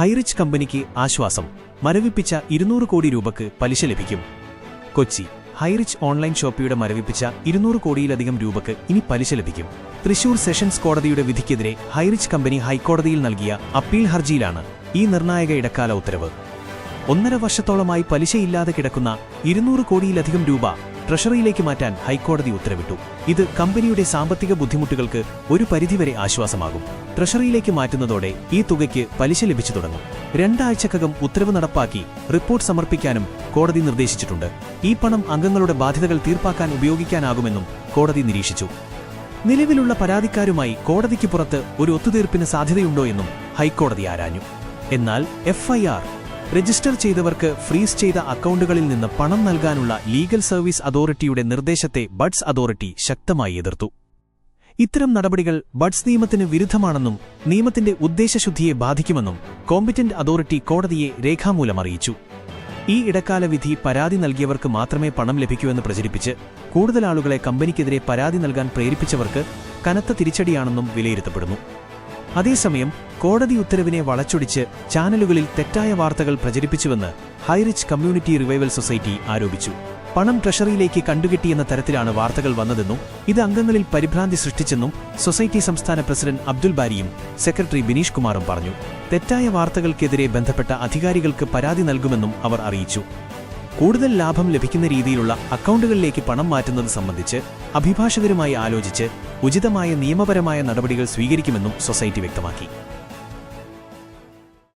ഹൈറിച്ച് കമ്പനിക്ക് ആശ്വാസം. മരവിപ്പിച്ച ഇരുന്നൂറ് കോടി രൂപക്ക് പലിശ ലഭിക്കും. കൊച്ചി. ഹൈറിച്ച് ഓൺലൈൻ ഷോപ്പിയുടെ മരവിപ്പിച്ച ഇരുന്നൂറ് കോടിയിലധികം രൂപക്ക് ഇനി പലിശ ലഭിക്കും. തൃശൂർ സെഷൻസ് കോടതിയുടെ വിധിക്കെതിരെ ഹൈറിച്ച് കമ്പനി ഹൈക്കോടതിയിൽ നൽകിയ അപ്പീൽ ഹർജിയിലാണ് ഈ നിർണായക ഇടക്കാല ഉത്തരവ്. ഒന്നര വർഷത്തോളമായി പലിശയില്ലാതെ കിടക്കുന്ന ഇരുന്നൂറ് കോടിയിലധികം രൂപ ട്രഷറിയിലേക്ക് മാറ്റാൻ ഹൈക്കോടതി ഉത്തരവിട്ടു. ഇത് കമ്പനിയുടെ സാമ്പത്തിക ബുദ്ധിമുട്ടുകൾക്ക് ഒരു പരിധിവരെ ആശ്വാസമാകും. ട്രഷറിയിലേക്ക് മാറ്റുന്നതോടെ ഈ തുകയ്ക്ക് പലിശ ലഭിച്ചു തുടങ്ങും. രണ്ടാഴ്ചക്കകം ഉത്തരവ് നടപ്പാക്കി റിപ്പോർട്ട് സമർപ്പിക്കാനും കോടതി നിർദ്ദേശിച്ചിട്ടുണ്ട്. ഈ പണം അംഗങ്ങളുടെ ബാധ്യതകൾ തീർപ്പാക്കാൻ ഉപയോഗിക്കാനാകുമെന്നും കോടതി നിരീക്ഷിച്ചു. നിലവിലുള്ള പരാതിക്കാരുമായി കോടതിക്ക് പുറത്ത് ഒരു ഒത്തുതീർപ്പിന് സാധ്യതയുണ്ടോ എന്നും ഹൈക്കോടതി ആരാഞ്ഞു. എന്നാൽ എഫ്ഐആർ രജിസ്റ്റർ ചെയ്തവർക്ക് ഫ്രീസ് ചെയ്ത അക്കൗണ്ടുകളിൽ നിന്ന് പണം നൽകാനുള്ള ലീഗൽ സർവീസ് അതോറിറ്റിയുടെ നിർദ്ദേശത്തെ ബഡ്സ് അതോറിറ്റി ശക്തമായി എതിർത്തു. ഇത്തരം നടപടികൾ ബഡ്സ് നിയമത്തിന് വിരുദ്ധമാണെന്നും നിയമത്തിന്റെ ഉദ്ദേശശുദ്ധിയെ ബാധിക്കുമെന്നും കോമ്പിറ്റന്റ് അതോറിറ്റി കോടതിയെ രേഖാമൂലം അറിയിച്ചു. ഈ ഇടക്കാല വിധി പരാതി നൽകിയവർക്ക് മാത്രമേ പണം ലഭിക്കൂവെന്ന് പ്രചരിപ്പിച്ച് കൂടുതൽ ആളുകളെ കമ്പനിക്കെതിരെ പരാതി നൽകാൻ പ്രേരിപ്പിച്ചവർക്ക് കനത്ത തിരിച്ചടിയാണെന്നും വിലയിരുത്തപ്പെടുന്നു. അതേസമയം കോടതി ഉത്തരവിനെ വളച്ചൊടിച്ച് ചാനലുകളിൽ തെറ്റായ വാർത്തകൾ പ്രചരിപ്പിച്ചുവെന്ന് ഹൈറിച്ച് കമ്മ്യൂണിറ്റി റിവൈവൽ സൊസൈറ്റി ആരോപിച്ചു. പണം ട്രഷറിയിലേക്ക് കണ്ടുകെട്ടിയെന്ന തരത്തിലാണ് വാർത്തകൾ വന്നതെന്നും ഇത് അംഗങ്ങളിൽ പരിഭ്രാന്തി സൃഷ്ടിച്ചെന്നും സൊസൈറ്റി സംസ്ഥാന പ്രസിഡന്റ് അബ്ദുൽ ബാരിയും സെക്രട്ടറി ബിനീഷ് കുമാറും പറഞ്ഞു. തെറ്റായ വാർത്തകൾക്കെതിരെ ബന്ധപ്പെട്ട അധികാരികൾക്ക് പരാതി നൽകുമെന്നും അവർ അറിയിച്ചു. കൂടുതൽ ലാഭം ലഭിക്കുന്ന രീതിയിലുള്ള അക്കൗണ്ടുകളിലേക്ക് പണം മാറ്റുന്നത് സംബന്ധിച്ച് അഭിഭാഷകരുമായി ആലോചിച്ച് ഉചിതമായ നിയമപരമായ നടപടികൾ സ്വീകരിക്കുമെന്നും സൊസൈറ്റി വ്യക്തമാക്കി.